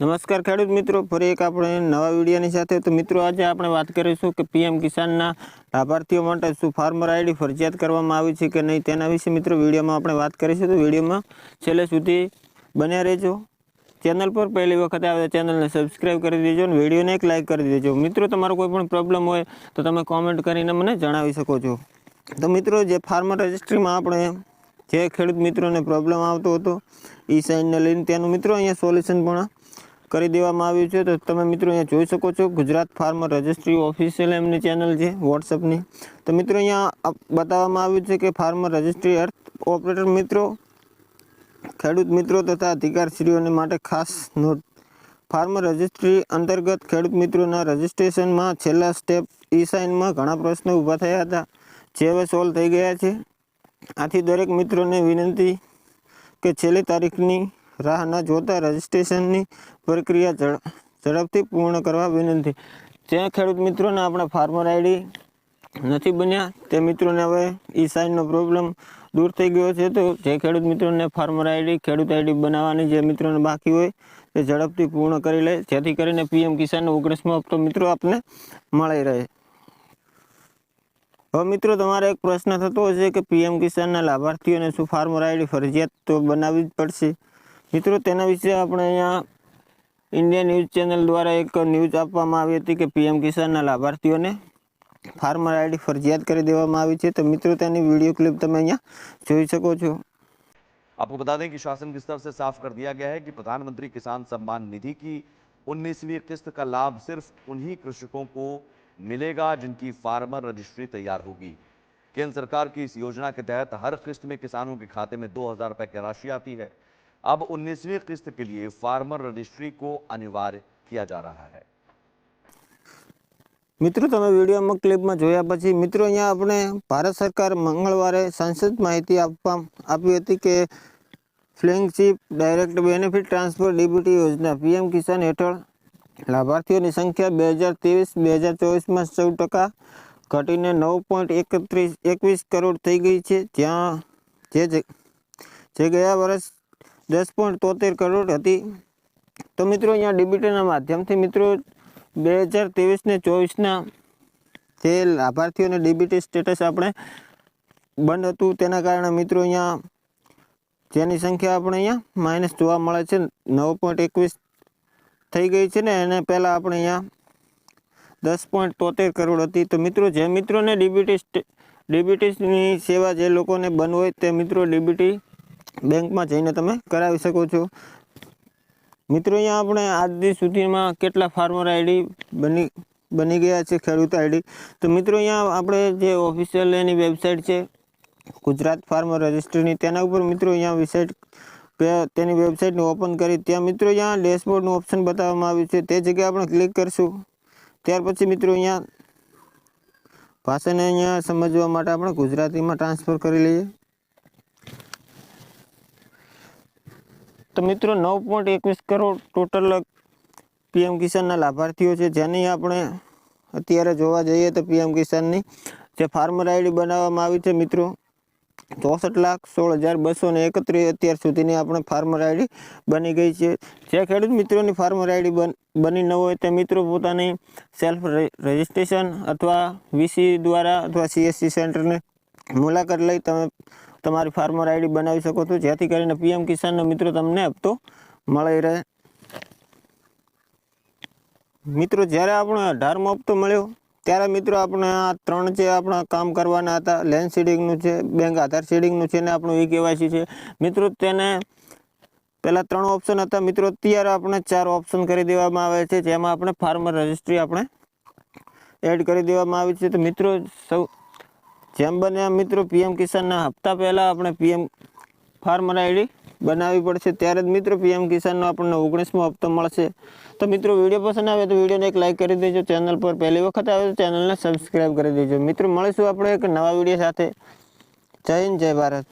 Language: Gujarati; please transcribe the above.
નમસ્કાર ખેડૂત મિત્રો, ફરી એક આપણે નવા વિડીયોની સાથે. તો મિત્રો, આજે આપણે વાત કરીશું કે પીએમ કિસાનના લાભાર્થીઓ માટે શું ફાર્મર આઈડી ફરજિયાત કરવામાં આવી છે કે નહીં તેના વિશે મિત્રો વિડીયોમાં આપણે વાત કરીશું. તો વિડીયોમાં છેલ્લે સુધી બન્યા રહેજો. ચેનલ પર પહેલી વખત આવે ચેનલને સબસ્ક્રાઈબ કરી દેજો અને વિડીયોને એક લાઇક કરી દેજો. મિત્રો, તમારો કોઈ પણ પ્રોબ્લેમ હોય તો તમે કોમેન્ટ કરીને મને જણાવી શકો છો. તો મિત્રો, જે ફાર્મર રજિસ્ટ્રીમાં આપણે જે ખેડૂત મિત્રોને પ્રોબ્લેમ આવતો હતો, ઈ સાઇનને લઈને તેનું મિત્રો અહીંયા સોલ્યુશન પણ કરી દેવામાં આવ્યું છે. તો તમે મિત્રો અહીંયા જોઈ શકો છો, ગુજરાત ફાર્મર રજિસ્ટ્રી ઓફિશિયલ એમની ચેનલ છે વોટ્સઅપની તો મિત્રો અહીંયા બતાવવામાં આવ્યું છે કે ફાર્મર રજિસ્ટ્રી અર્થ ઓપરેટર મિત્રો, ખેડૂત મિત્રો તથા અધિકારશ્રીઓને માટે ખાસ નોટ. ફાર્મર રજિસ્ટ્રી અંતર્ગત ખેડૂત મિત્રોના રજિસ્ટ્રેશનમાં છેલ્લા સ્ટેપ ઈ સાઇનમાં ઘણા પ્રશ્નો ઊભા થયા હતા. જે હવે સોલ્વ થઈ ગયા છે. આથી દરેક મિત્રોને વિનંતી કે છેલ્લી તારીખની રાહ ન જોતા રજિસ્ટ્રેશનની પ્રક્રિયા ઝડ- ઝડપથી પૂર્ણ કરવા વિનંતી. જે ખેડૂત મિત્રોને આપણા ફાર્મર આઈડી નથી બન્યા. તે મિત્રોને હવે ઈ સાઇનનો પ્રોબ્લેમ દૂર થઈ ગયો છે. તો જે ખેડૂત મિત્રોને ફાર્મર આઈડી, ખેડૂત આઈડી બનાવવાની જે મિત્રોને બાકી હોય, તે ઝડપથી પૂર્ણ કરી લે. જેથી કરીને પીએમ કિસાનનો ઓગણીસમો હપ્તો મિત્રો આપને મળી રહે. હવે મિત્રો, તમારે એક પ્રશ્ન થતો હશે કે પીએમ કિસાનના લાભાર્થીઓને શું ફાર્મર આઈડી ફરજિયાત તો બનાવવી જ પડશે? મિત્રો તેના વિશે આપણે અહીંયા ઇન્ડિયા ન્યૂઝ ચેનલ દ્વારા એક ન્યૂઝ આપવામાં આવી હતી કે પીએમ કિસાનના લાભાર્થીઓને ફાર્મર આઈડી ફરજિયાત કરી દેવામાં આવી છે તો મિત્રો તેની વિડીયો ક્લિપ તમે અહીંયા જોઈ શકો છો आपको बता दें कि शासन की तरफ से साफ कर दिया गया है कि प्रधानमंत्री किसान सम्मान निधि की 19वीं किस्त का लाभ सिर्फ उन्हीं कृषकों को मिलेगा जिनकी फार्मर रजिस्ट्री तैयार होगी केंद्र सरकार की इस योजना के तहत हर किस्त में किसानों के खाते में दो हजार रुपए की राशि आती है अब 19वीं किस्त के लिए फार्मर रजिस्ट्री को अनिवार्य किया जा रहा है મિત્રો તમે વિડીયોમાં ક્લિપમાં જોયા પછી મિત્રો અહીંયા આપણે ભારત સરકાર મંગળવારે સંસદ માહિતી આપવા આપી હતી કે flagship direct benefit transfer DBT યોજના પીએમ કિસાન હેઠળ લાભાર્થીઓની સંખ્યા બે હજાર ત્રેવીસ બે હજાર ચોવીસમાં ચૌદ ટકા ઘટીને નવ પોઈન્ટ એકત્રીસ એકવીસ કરોડ થઈ ગઈ છે જ્યાં જે જગ- જે ગયા વર્ષ દસ પોઈન્ટ તોતેર કરોડ હતી. તો મિત્રો અહીંયા ડીબીટીના માધ્યમથી મિત્રો બે હજાર ત્રેવીસને ચોવીસના જે લાભાર્થીઓને ડીબીટી સ્ટેટસ આપણે બંધ હતું તેના કારણે મિત્રો અહીંયા જેની સંખ્યા આપણે અહીંયા માઇનસ જોવા મળે છે, નવ પોઈન્ટ એકવીસ થઈ ગઈ છે ને, એને પહેલાં આપણે અહીંયા દસ પોઈન્ટ તોતેર કરોડ હતી. તો મિત્રો જે મિત્રોને ડીબીટી ડીબીટીની સેવા જે લોકોને બંધ હોય તે મિત્રો ડીબીટી બેંકમાં જઈને તમે કરાવી શકો છો. મિત્રો, અહીંયા આપણે આજ સુધીમાં કેટલા ફાર્મર આઈડી બની બની ગયા છે, ખેડૂત આઈડી તો મિત્રો, અહીંયા આપણે જે ઓફિશિયલ એની વેબસાઇટ છે, ગુજરાત ફાર્મર રજિસ્ટ્રીની તેના ઉપર મિત્રો અહીંયા વેબસાઇટ તેની વેબસાઇટને ઓપન કરી, ત્યાં મિત્રો અહીંયા ડેશબોર્ડનું ઓપ્શન બતાવવામાં આવ્યું છે, તે જગ્યાએ આપણે ક્લિક કરીશું. ત્યાર પછી મિત્રો, અહીંયા ભાષાને અહીંયા સમજવા માટે આપણે ગુજરાતીમાં ટ્રાન્સફર કરી લઈએ. તો મિત્રો નવ પોઈન્ટ એકવીસ કરોડ ટોટલ પીએમ કિસાનના લાભાર્થીઓ છે. જેની આપણે અત્યારે જોવા જઈએ તો પીએમ કિસાનની જે ફાર્મર આઈડી બનાવવામાં આવી છે મિત્રો, ચોસઠ લાખ સોળ હજાર બસો ને એકત્રીસ અત્યાર સુધીની આપણે ફાર્મર આઈડી બની ગઈ છે. જે ખેડૂત મિત્રોની ફાર્મર આઈડી બન, બની ન હોય તે મિત્રો પોતાની સેલ્ફ રજિસ્ટ્રેશન અથવા વીસી દ્વારા અથવા સીએસસી સેન્ટરને મુલાકાત લઈ તમે તમારી ફાર્મર આઈડી બનાવી શકો છો જેથી કરીને પીએમ કિસાનનો મિત્રો તમને હપ્તો મળી રહે. મિત્રો, જ્યારે આપણે અઢારમો હપ્તો મળ્યો, ત્યારે મિત્રો આપણે આ ત્રણ જે આપણા કામ કરવાના હતા લેન્ડ સીડિંગનું છે બેંક આધાર સીડિંગનું છે ને આપણું ઈ કેવાયસી છે, મિત્રો, તેને પહેલાં ત્રણ ઓપ્શન હતા. મિત્રો, અત્યારે આપણે ચાર ઓપ્શન કરી દેવામાં આવે છે, જેમાં આપણે ફાર્મર રજિસ્ટ્રી આપણે એડ કરી દેવામાં આવી છે. તો મિત્રો, સૌ જેમ બને મિત્રો પીએમ કિસાનના હપ્તા પહેલાં આપણે પીએમ ફાર્મર આઈડી બનાવવી પડશે. ત્યારે જ મિત્રો પીએમ કિસાનનો આપણને ઓગણીસમો હપ્તો મળશે. તો મિત્રો વીડિયો પસંદ આવે તો વિડીયોને એક લાઇક કરી દેજો. ચેનલ પર પહેલી વખત આવે તો ચેનલને સબસ્ક્રાઈબ કરી દેજો. મિત્રો મળીશું આપણે એક નવા વીડિયો સાથે. જય હિન્દ, જય ભારત.